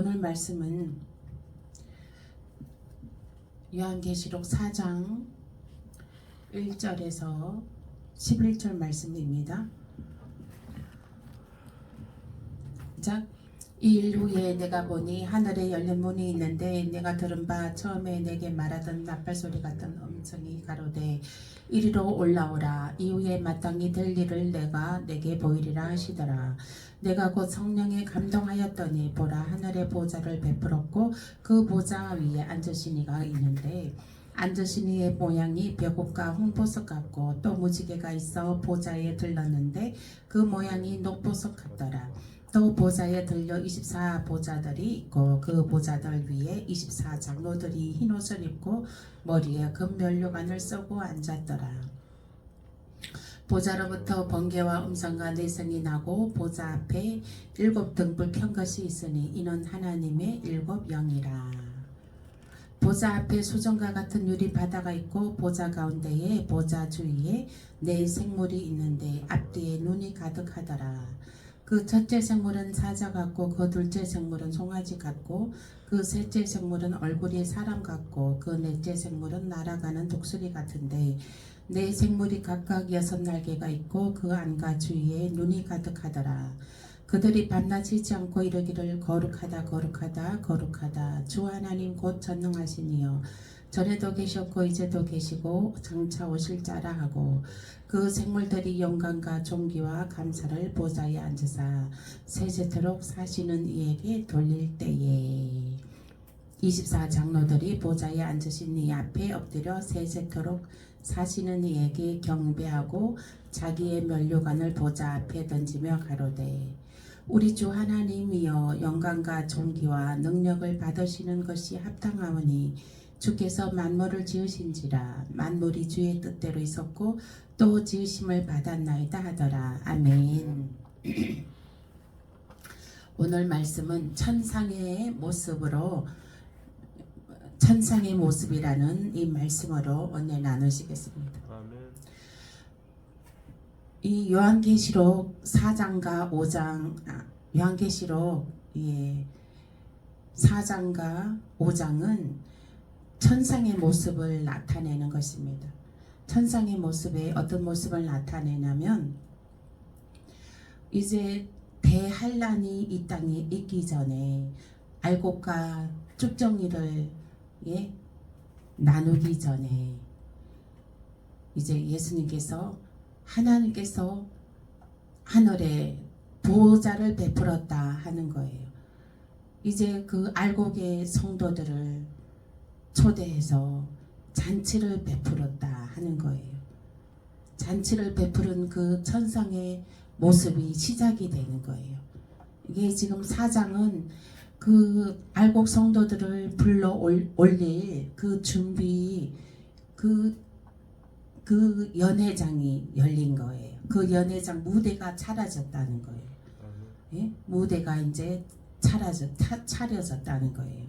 오늘 말씀은 요한계시록 4장 1절에서 11절 말씀입니다. 자, 이일 후에 내가 보니 하늘에 열린 문이 있는데 내가 들은 바 처음에 내게 말하던 나팔 소리 같은 음성이 가로되 이리로 올라오라. 이후에 마땅히 될 일을 내가 내게 보이리라 하시더라. 내가 곧 성령에 감동하였더니 보라 하늘의 보좌를 베풀었고 그 보좌 위에 앉으신 이가 있는데 앉으신 이의 모양이 벽옥과 홍보석 같고 또 무지개가 있어 보좌에 들렀는데 그 모양이 녹보석 같더라 또 보좌에 들려 24 보좌들이 있고 그 보좌들 위에 24 장로들이 흰 옷을 입고 머리에 금면류관을 쓰고 앉았더라. 보좌로부터 번개와 음성과 내성이 나고 보좌 앞에 일곱 등불 켠 것이 있으니 이는 하나님의 일곱 영이라. 보좌 앞에 수정과 같은 유리 바다가 있고 보좌 가운데에 보좌 주위에 네 생물이 있는데 앞뒤에 눈이 가득하더라. 그 첫째 생물은 사자 같고 그 둘째 생물은 송아지 같고 그 셋째 생물은 얼굴이 사람 같고 그 넷째 생물은 날아가는 독수리 같은데 네 생물이 각각 여섯 날개가 있고 그 안과 주위에 눈이 가득하더라. 그들이 쉬지 않고 이르기를 거룩하다 거룩하다 거룩하다 주 하나님 곧 전능하시니요 전에도 계셨고 이제도 계시고 장차 오실 자라 하고 그 생물들이 영광과 존귀와 감사를 보좌에 앉으사 세세토록 사시는 이에게 돌릴 때에. 24 장로들이 보좌에 앉으신 이 앞에 엎드려 세세토록 사시는 이에게 경배하고 자기의 면류관을 보좌 앞에 던지며 가로되 우리 주 하나님이여 영광과 존귀와 능력을 받으시는 것이 합당하오니 주께서 만물을 지으신지라 만물이 주의 뜻대로 있었고 또 지으심을 받았나이다 하더라 아멘. 오늘 말씀은 천상의 모습으로 천상의 모습이라는 이 말씀으로 오늘 나누시겠습니다. 이 요한계시록 4장과 5장 아, 요한계시록 예 4장과 5장은 천상의 모습을 나타내는 것입니다. 천상의 모습에 어떤 모습을 나타내냐면 이제 대한란이 이 땅에 있기 전에 알곡과 쭉정이를 예, 나누기 전에 이제 예수님께서 하나님께서 하늘에 보호자를 베풀었다 하는 거예요. 이제 그 알곡의 성도들을 초대해서 잔치를 베풀었다 하는 거예요. 잔치를 베푸른 그 천상의 모습이 시작이 되는 거예요. 이게 지금 사장은 그 알곡 성도들을 불러 올- 올릴 그 준비 그, 그 연회장이 열린 거예요. 그 연회장 무대가 차려졌다는 거예요. 예? 무대가 이제 차려졌, 차, 차려졌다는 거예요.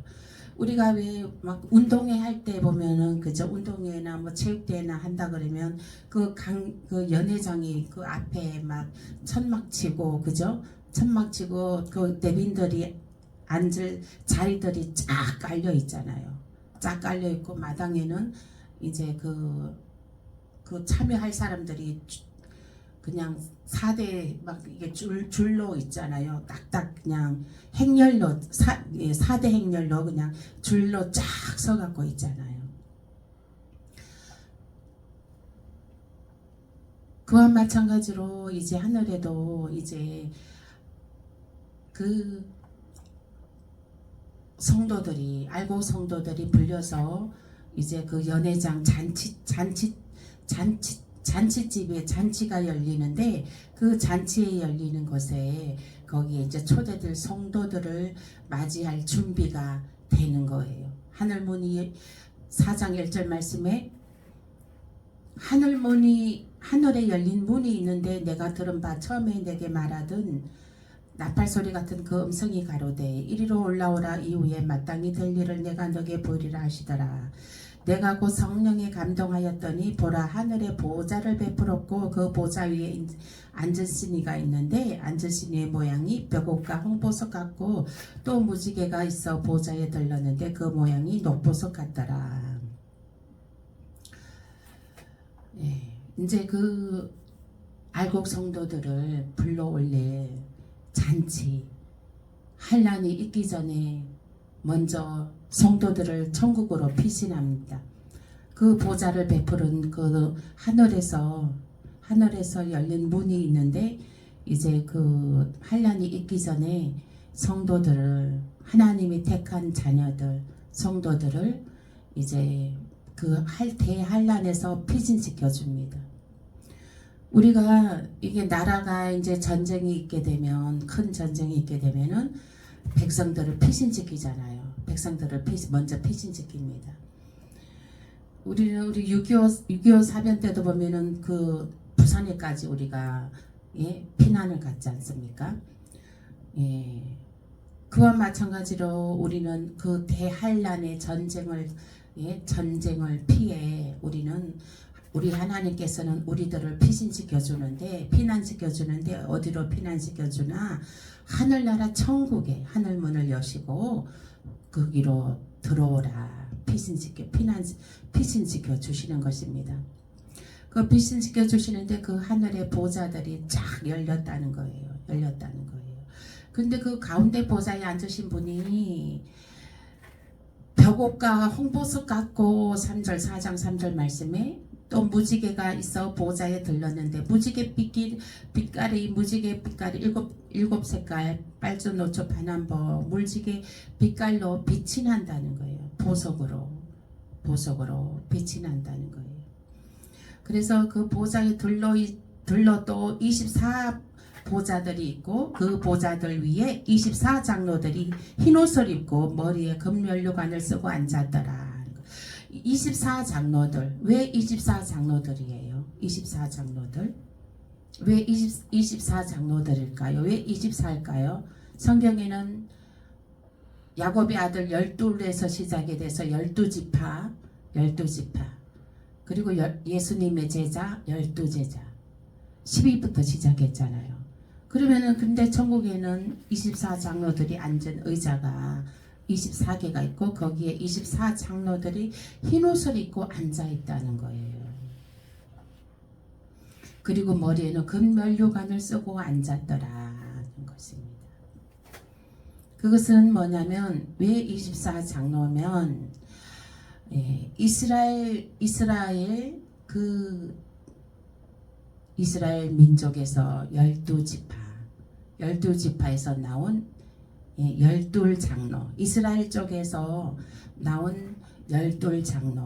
우리가 왜 막 운동회 할 때 보면은 그저 운동회나 뭐 체육대회나 한다 그러면 그강그 연회장이 그 앞에 막 천막 치고 그죠? 천막 치고 그 내빈들이 앉을 자리들이 쫙 깔려 있잖아요. 쫙 깔려 있고 마당에는 이제 그, 그 참여할 사람들이 주- 그냥 사대 막 이게 줄 줄로 있잖아요. 딱딱 그냥 행렬로 사 예, 사대 행렬로 그냥 줄로 쫙 서갖고 있잖아요. 그와 마찬가지로 이제 하늘에도 이제 그 성도들이 알고 성도들이 불려서 이제 그 연회장 잔치 잔치 잔치 잔치집에 잔치가 열리는데 그 잔치에 열리는 곳에 거기에 이제 초대될 성도들을 맞이할 준비가 되는 거예요. 하늘문이 4장 1절 말씀에 하늘문이 하늘에 열린 문이 있는데 내가 들은 바 처음에 내게 말하던 나팔 소리 같은 그 음성이 가로되 이리로 올라오라 이후에 마땅히 될 일을 내가 너게 보이리라 하시더라. 내가 곧 성령에 감동하였더니 보라 하늘에 보좌를 베풀었고 그 보좌 위에 앉으신 이가 있는데 앉으신 이의 모양이 벽옥과 홍보석 같고 또 무지개가 있어 보좌에 들렀는데 그 모양이 녹보석 같더라. 예, 이제 그 알곡 성도들을 불러올릴 잔치 한란이 있기 전에 먼저 성도들을 천국으로 피신합니다. 그 보좌를 베푸는 그 하늘에서 하늘에서 열린 문이 있는데 이제 그 한란이 있기 전에 성도들을 하나님이 택한 자녀들 성도들을 이제 그 대한란에서 피신시켜 줍니다. 우리가 이게 나라가 이제 전쟁이 있게 되면 큰 전쟁이 있게 되면은 백성들을 피신시키잖아요. 백성들을 피신, 먼저 피신시킵니다. 우리는 우리 6.25, 6.25 사변 때도 보면은 그 부산에까지 우리가 예, 피난을 갔지 않습니까? 예. 그와 마찬가지로 우리는 그 대한란의 전쟁을 예, 전쟁을 피해 우리는 우리 하나님께서는 우리들을 피신시켜 주는데 피난시켜 주는데 어디로 피난시켜 주나 하늘나라 천국에 하늘문을 여시고 거기로 들어오라 피신시켜 피난 피신시켜 주시는 것입니다. 그 피신시켜 주시는데 그 하늘의 보좌들이 쫙 열렸다는 거예요. 열렸다는 거예요. 근데 그 가운데 보좌에 앉으신 분이 벽옥과 홍보석 같고 3절 4장 3절 말씀에 또 무지개가 있어 보좌에 들렀는데 무지개 빛깔 빛깔이 무지개 빛깔이 일곱 일곱 색깔 빨주 노초 파남보 물지개 빛깔로 빛이 난다는 거예요. 보석으로 보석으로 빛이 난다는 거예요. 그래서 그 보좌에 들러 들러 또24 보좌들이 있고 그 보좌들 위에 24 장로들이 흰 옷을 입고 머리에 금면류관을 쓰고 앉았더라. 24 장로들 왜 24 장로들이에요? 24 장로들 왜 20, 24 장로들일까요? 왜 24일까요? 성경에는 야곱의 아들 12에서 시작이 돼서 12지파 12지파 그리고 열, 예수님의 제자 12제자 10위부터 시작했잖아요. 그러면은 근데 천국에는 24 장로들이 앉은 의자가 24개가 있고 거기에 24 장로들이 흰 옷을 입고 앉아 있다는 거예요. 그리고 머리에는 금면류관을 쓰고 앉았더라는 것입니다. 그것은 뭐냐면 왜 24 장로면 예, 이스라엘 이스라엘 그 이스라엘 민족에서 열두 지파 열두 지파에서 나온 예, 열둘 장로 이스라엘 쪽에서 나온 열둘 장로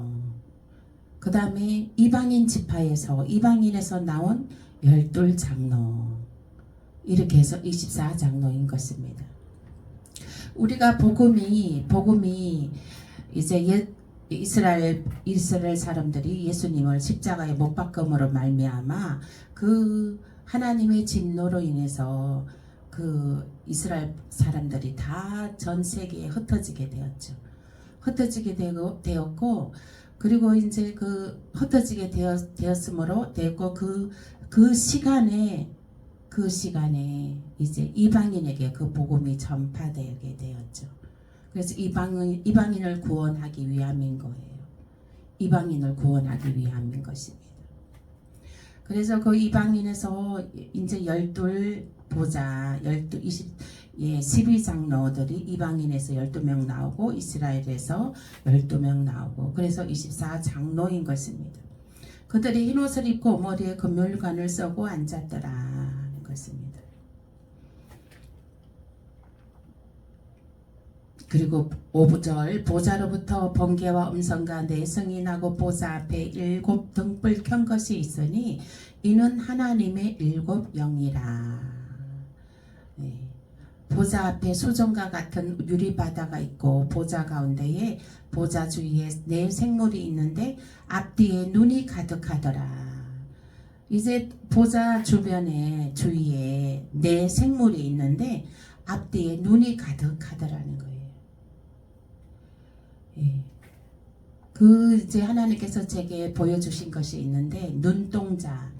그 다음에 이방인 지파에서 이방인에서 나온 열둘 장로 이렇게 해서 24 장로인 것입니다. 우리가 복음이 복음이 이제 예, 이스라엘 이스라엘 사람들이 예수님을 십자가에 못 박음으로 말미암아 그 하나님의 진노로 인해서 그 이스라엘 사람들이 다 전 세계에 흩어지게 되었죠. 흩어지게 되고, 되었고 그리고 이제 그 흩어지게 되었, 되었으므로 되고 그, 그 시간에 그 시간에 이제 이방인에게 그 복음이 전파되게 되었죠. 그래서 이방인, 이방인을 구원하기 위함인 거예요. 이방인을 구원하기 위함인 것입니다. 그래서 그 이방인에서 이제 열둘 보자 12, 20, 예, 12장로들이 이방인에서 12명 나오고 이스라엘에서 12명 나오고 그래서 24장로인 것입니다. 그들이 흰 옷을 입고 머리에 금멸관을 쓰고 앉았더라는 것입니다. 그리고 5부절 보좌로부터 번개와 음성과 내성이 나고 보좌 앞에 일곱 등불 켠 것이 있으니 이는 하나님의 일곱 영이라. 네. 보좌 앞에 수정과 같은 유리 바다가 있고 보좌 가운데에 보좌 주위에 네 생물이 있는데 앞뒤에 눈이 가득하더라. 이제 보좌 주변에 주위에 네 생물이 있는데 앞뒤에 눈이 가득하더라는 거예요. 예. 그그 이제 하나님께서 제게 보여주신 것이 있는데 눈동자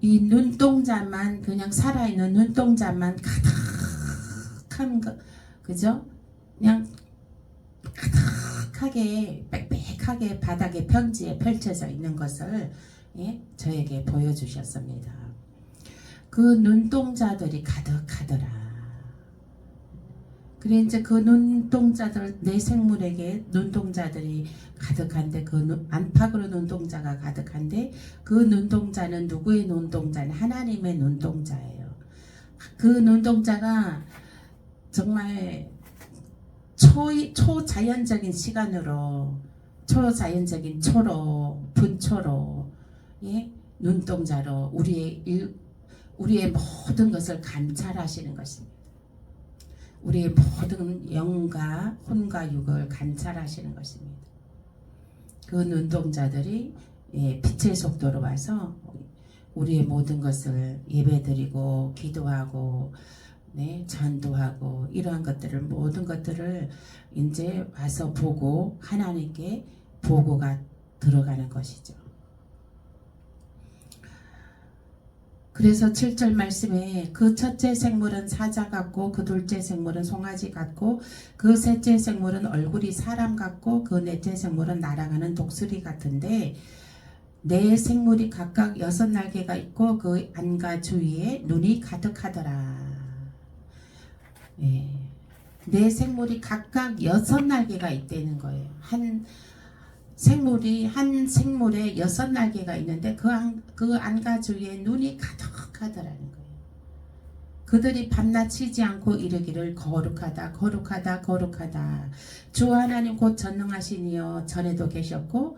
이 눈동자만 그냥 살아있는 눈동자만 가득한 거 그죠? 그냥 가득하게 빽빽하게 바닥에 평지에 펼쳐져 있는 것을 예? 저에게 보여주셨습니다. 그 눈동자들이 가득하더라. 그래 이제 그 눈동자들 내 생물에게 눈동자들이 가득한데 그 눈- 안팎으로 눈동자가 가득한데 그 눈동자는 누구의 눈동자는 하나님의 눈동자예요. 그 눈동자가 정말 초 초자연적인 시간으로 초자연적인 초로 분초로 예 눈동자로 우리의 일, 우리의 모든 것을 감찰하시는 것입니다. 우리의 모든 영과 혼과 육을 감찰하시는 것입니다. 그 눈동자들이 예, 빛의 속도로 와서 우리의 모든 것을 예배드리고 기도하고 네, 전도하고 이러한 것들을 모든 것들을 이제 와서 보고 하나님께 보고가 들어가는 것이죠. 그래서 7절 말씀에 그 첫째 생물은 사자 같고 그 둘째 생물은 송아지 같고 그 셋째 생물은 얼굴이 사람 같고 그 넷째 생물은 날아가는 독수리 같은데 네 생물이 각각 여섯 날개가 있고 그 안과 주위에 눈이 가득하더라. 예. 네 생물이 각각 여섯 날개가 있다는 거예요. 한 생물이 한 생물에 여섯 날개가 있는데 그, 안, 그 안과 주위에 눈이 가득하더라는 거예요. 그들이 밤낮 쉬지 않고 이르기를 거룩하다 거룩하다 거룩하다 주 하나님 곧 전능하시니여 전에도 계셨고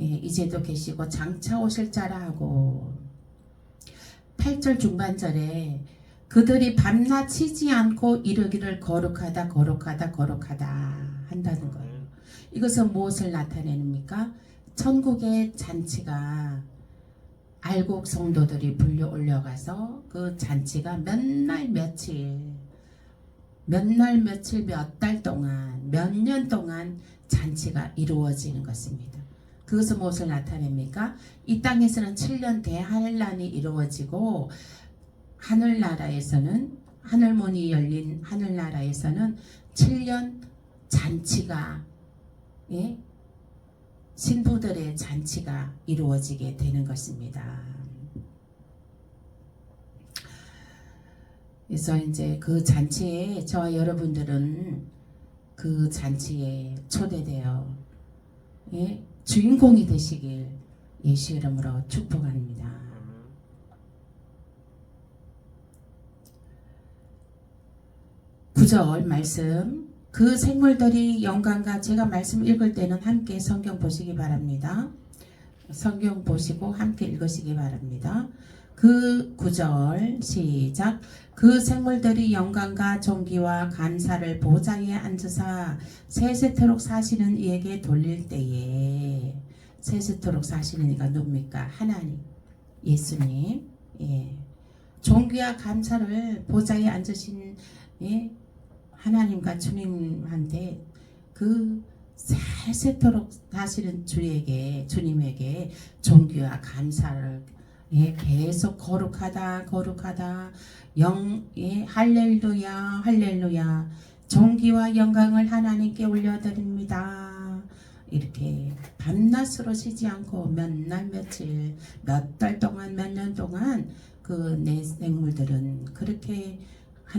예, 이제도 계시고 장차 오실 자라 하고 8절 중반절에 그들이 밤낮 쉬지 않고 이르기를 거룩하다 거룩하다 거룩하다 한다는 거예요. 이것은 무엇을 나타내니까 천국의 잔치가 알곡 성도들이 불려 올려가서 그 잔치가 몇 날 며칠 몇 날 며칠 몇 달 동안 몇 년 동안 잔치가 이루어지는 것입니다. 그것은 무엇을 나타냅니까? 이 땅에서는 7년 대하늘난이 이루어지고 하늘나라에서는 하늘문이 열린 하늘나라에서는 7년 잔치가 예? 신부들의 잔치가 이루어지게 되는 것입니다. 그래서 이제 그 잔치에 저와 여러분들은 그 잔치에 초대되어 예? 주인공이 되시길 예수 이름으로 축복합니다. 구절 말씀 그 생물들이 영광과 제가 말씀 읽을 때는 함께 성경 보시기 바랍니다. 성경 보시고 함께 읽으시기 바랍니다. 그 구절 시작 그 생물들이 영광과 존귀와 감사를 보좌에 앉으사 세세토록 사시는 이에게 돌릴 때에 세세토록 사시는 이가 누굽니까? 하나님 예수님 예. 존귀와 감사를 보좌에 앉으신 예. 하나님과 주님한테 그 세세토록 사시는 주에게 주님에게 존귀와 감사를 예, 계속 거룩하다 거룩하다 영 예, 할렐루야 할렐루야 존귀와 영광을 하나님께 올려드립니다. 이렇게 밤낮으로 쉬지 않고 몇 날 며칠 몇 달 동안 몇 년 동안 그 내 생물들은 그렇게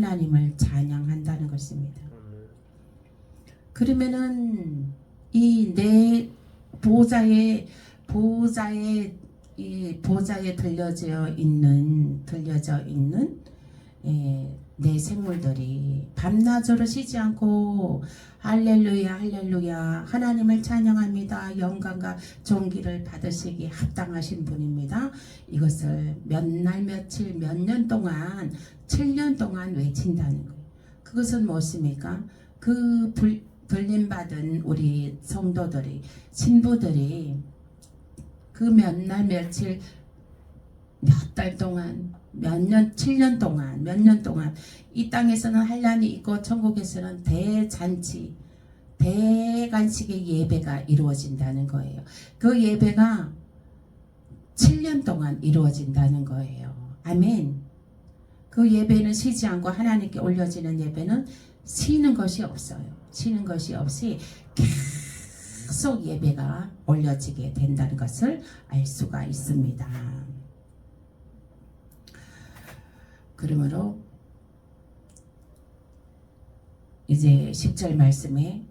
하나님을 찬양한다는 것입니다. 그러면은 이 내 보좌에 보좌에 이 보좌에 들려져 있는 들려져 있는 예, 내 생물들이 밤낮으로 쉬지 않고 할렐루야 할렐루야 하나님을 찬양합니다 영광과 존귀를 받으시기 합당하신 분입니다 이것을 몇 날 며칠 몇 년 동안 7년 동안 외친다는 거예요 그것은 무엇입니까 그 불, 불림받은 우리 성도들이 신부들이 그 몇 날 며칠 몇 달 동안 몇 년, 7년 동안, 몇 년 동안 이 땅에서는 한란이 있고 천국에서는 대잔치, 대관식의 예배가 이루어진다는 거예요. 그 예배가 7년 동안 이루어진다는 거예요. 아멘. 그 예배는 쉬지 않고 하나님께 올려지는 예배는 쉬는 것이 없어요. 쉬는 것이 없이 계속 예배가 올려지게 된다는 것을 알 수가 있습니다. 그러므로 이제 10절 말씀에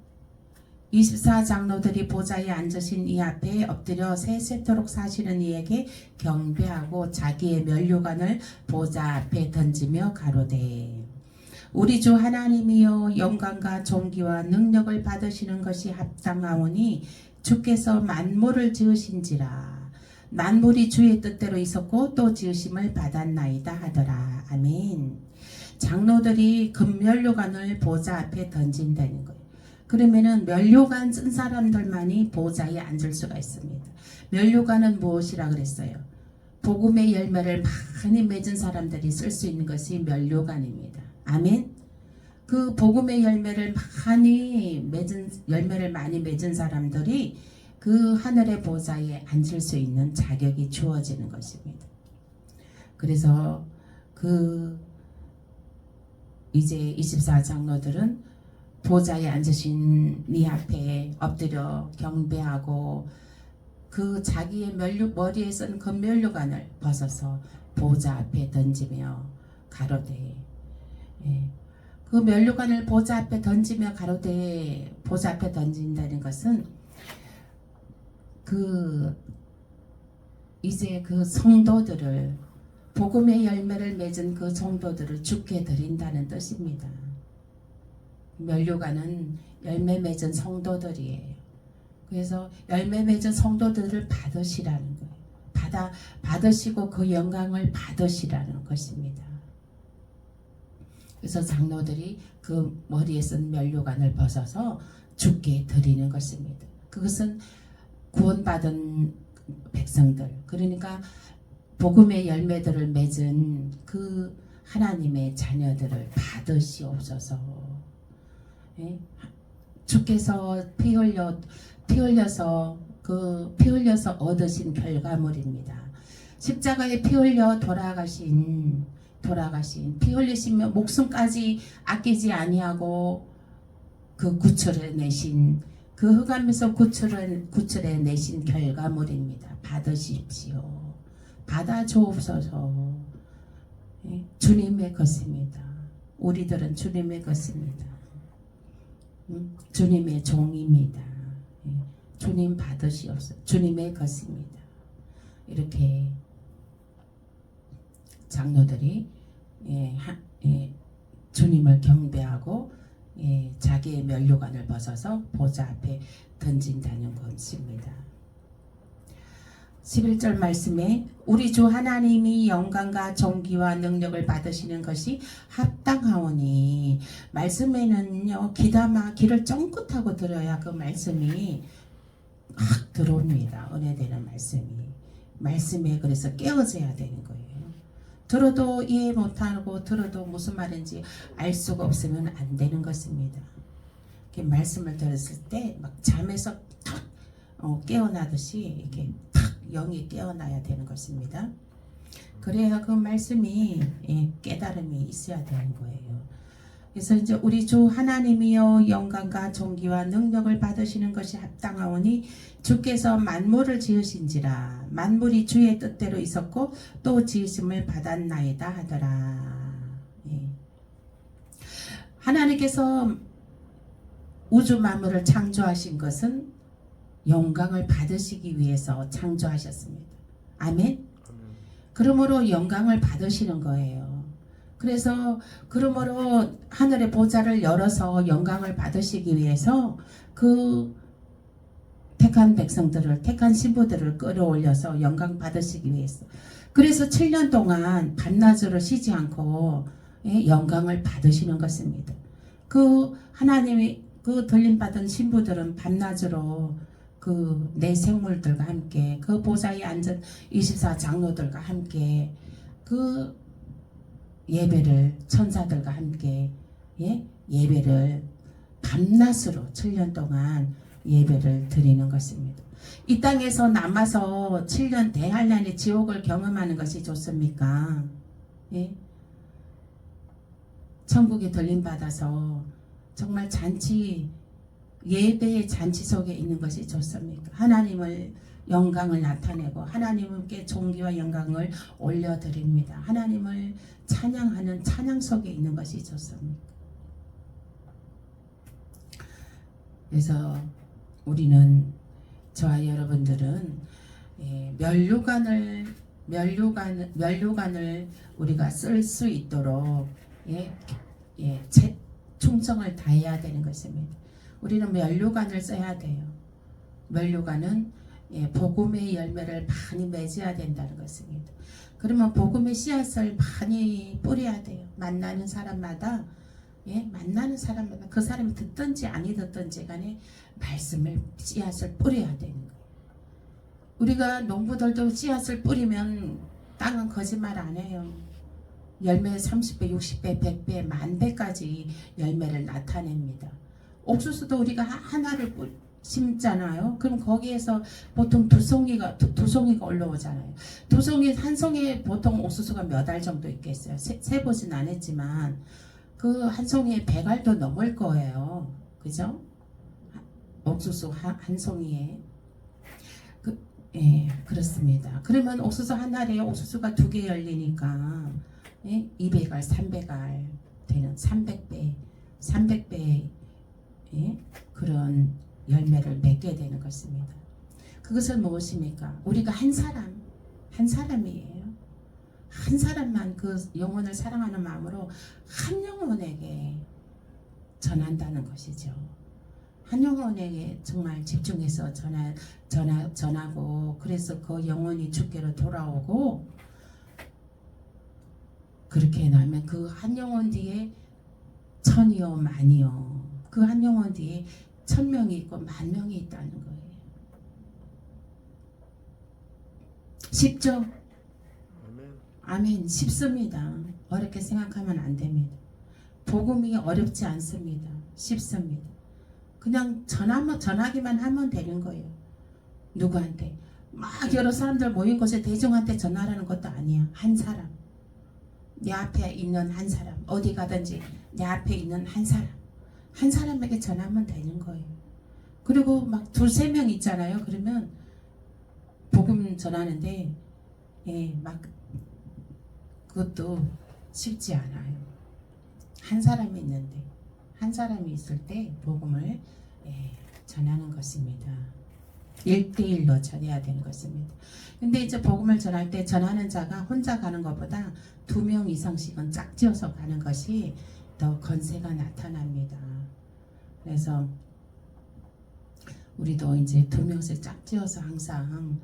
24장로들이 보좌에 앉으신 이 앞에 엎드려 세세토록 사시는 이에게 경배하고 자기의 면류관을 보좌 앞에 던지며 가로되. 우리 주 하나님이여 영광과 존귀와 능력을 받으시는 것이 합당하오니 주께서 만물을 지으신지라. 만물이 주의 뜻대로 있었고 또 지으심을 받았나이다 하더라. 아멘. 장로들이 금면류관을 보좌 앞에 던진다는 거예요 그러면은 면류관 쓴 사람들만이 보좌에 앉을 수가 있습니다. 면류관은 무엇이라 그랬어요? 복음의 열매를 많이 맺은 사람들이 쓸 수 있는 것이 면류관입니다. 아멘. 그 복음의 열매를 많이 맺은 열매를 많이 맺은 사람들이 그 하늘의 보좌에 앉을 수 있는 자격이 주어지는 것입니다. 그래서 그 이제 24장로들은 보좌에 앉으신 네 앞에 엎드려 경배하고 그 자기의 면류, 머리에 쓴 금면류관을 벗어서 보좌 앞에 던지며 가로되 예. 그 면류관을 보좌 앞에 던지며 가로되 보좌 앞에 던진다는 것은 그 이제 그 성도들을 복음의 열매를 맺은 그 성도들을 죽게 드린다는 뜻입니다. 면류관은 열매 맺은 성도들이에요. 그래서 열매 맺은 성도들을 받으시라는 거예요. 받아 받으시고 그 영광을 받으시라는 것입니다. 그래서 장로들이 그 머리에 쓴 면류관을 벗어서 죽게 드리는 것입니다. 그것은 구원받은 백성들 그러니까 복음의 열매들을 맺은 그 하나님의 자녀들을 받으시옵소서. 예? 주께서 피 흘려 피 흘려서 그 피 흘려서 얻으신 결과물입니다. 십자가에 피 흘려 돌아가신 돌아가신 피 흘리시며 목숨까지 아끼지 아니하고 그 구출해 내신 그 흑암에서 구출해 구출해 내신 결과물입니다. 받으십시오. 받아 주옵소서. 예? 주님의 것입니다. 우리들은 주님의 것입니다. 음, 주님의 종입니다. 예, 주님 받으시옵소. 주님의 것입니다. 이렇게 장로들이 예, 하, 예, 주님을 경배하고 예, 자기의 면류관을 벗어서 보좌 앞에 던진다는 것입니다. 11절 말씀에 우리 주 하나님이 영광과 존귀와 능력을 받으시는 것이 합당하오니 말씀에는요 귀담아 귀를 쫑긋하고 들어야 그 말씀이 확 들어옵니다. 은혜되는 말씀이. 말씀에 그래서 깨어져야 되는 거예요. 들어도 이해 못하고 들어도 무슨 말인지 알 수가 없으면 안 되는 것입니다. 말씀을 들었을 때 막 잠에서 탁 어, 깨어나듯이 이렇게 탁 영이 깨어나야 되는 것입니다. 그래야 그 말씀이 예, 깨달음이 있어야 되는 거예요. 그래서 이제 우리 주 하나님이여 영광과 존귀와 능력을 받으시는 것이 합당하오니 주께서 만물을 지으신지라 만물이 주의 뜻대로 있었고 또 지으심을 받았나이다 하더라. 예. 하나님께서 우주 만물을 창조하신 것은 영광을 받으시기 위해서 창조하셨습니다. 아멘. 그러므로 영광을 받으시는 거예요. 그래서 그러므로 하늘의 보좌를 열어서 영광을 받으시기 위해서 그 택한 백성들을 택한 신부들을 끌어올려서 영광 받으시기 위해서 그래서 7년 동안 밤낮으로 쉬지 않고 예, 영광을 받으시는 것입니다. 그 하나님이 그 들림 받은 신부들은 밤낮으로 그 내 생물들과 함께 그 보좌에 앉은 24 장로들과 함께 그 예배를 천사들과 함께 예? 예배를 밤낮으로 7년 동안 예배를 드리는 것입니다. 이 땅에서 남아서 7년 대한란의 지옥을 경험하는 것이 좋습니까? 예? 천국에 들림 받아서 정말 잔치 예배의 잔치 속에 있는 것이 좋습니까? 하나님을 영광을 나타내고 하나님께 존귀와 영광을 올려드립니다. 하나님을 찬양하는 찬양 속에 있는 것이 좋습니까? 그래서 우리는 저와 여러분들은 예, 면류관을 면류관 면류관을 우리가 쓸 수 있도록 예, 예, 제, 충성을 다해야 되는 것입니다. 우리는 면류관을 써야 돼요. 면류관은 예, 복음의 열매를 많이 맺어야 된다는 것입니다. 그러면 복음의 씨앗을 많이 뿌려야 돼요. 만나는 사람마다 예, 만나는 사람마다 그 사람이 듣든지 아니 듣든지 간에 말씀을 씨앗을 뿌려야 되는 거예요. 우리가 농부들도 씨앗을 뿌리면 땅은 거짓말 안 해요. 열매 30배, 60배, 100배, 만 배까지 열매를 나타냅니다. 옥수수도 우리가 하- 하나를 뿌- 심잖아요. 그럼 거기에서 보통 두 송이가 두, 두 송이가 올라오잖아요. 두 송이 한 송이에 보통 옥수수가 몇 알 정도 있겠어요. 세, 세보진 안 했지만 그 한 송이에 100알도 넘을 거예요. 그죠? 옥수수 한, 한 송이에 그, 예, 그렇습니다. 그러면 옥수수 한 알에 옥수수가 두 개 열리니까 예, 200알, 300알 되는 300배, 300배 예, 그런 열매를 맺게 되는 것입니다. 그것은 무엇입니까? 우리가 한 사람, 한 사람이에요. 한 사람만 그 영혼을 사랑하는 마음으로 한 영혼에게 전한다는 것이죠. 한 영혼에게 정말 집중해서 전하, 전하, 전하고 그래서 그 영혼이 주께로 돌아오고 그렇게 나면 그 한 영혼 뒤에 천이요 만이요 그 한 영혼 뒤에 천 명이 있고 만 명이 있다는 거예요. 쉽죠? 아멘. 쉽습니다. 어렵게 생각하면 안 됩니다. 복음이 어렵지 않습니다. 쉽습니다. 그냥 전하면 전하기만 하면 되는 거예요. 누구한테 막 여러 사람들 모인 곳에 대중한테 전하라는 것도 아니야. 한 사람. 내 앞에 있는 한 사람. 어디 가든지 내 앞에 있는 한 사람. 한 사람에게 전하면 되는 거예요. 그리고 막 둘 세 명 있잖아요. 그러면 복음 전하는데 예, 막 그것도 쉽지 않아요. 한 사람이 있는데 한 사람이 있을 때 복음을 예, 전하는 것입니다. 1대1로 전해야 되는 것입니다. 근데 이제 복음을 전할 때 전하는 자가 혼자 가는 것보다 두 명 이상씩은 짝지어서 가는 것이 더 건세가 나타납니다. 그래서 우리도 이제 두 명씩 짝지어서 항상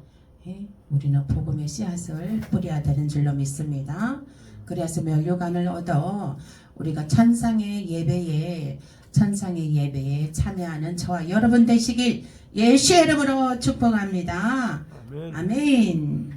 예, 우리는 복음의 씨앗을 뿌려야 되는 줄로 믿습니다. 그래서 면류관을 얻어 우리가 천상의 예배에 천상의 예배에 참여하는 저와 여러분 되시길 예수의 이름으로 축복합니다. 아멘. 아멘.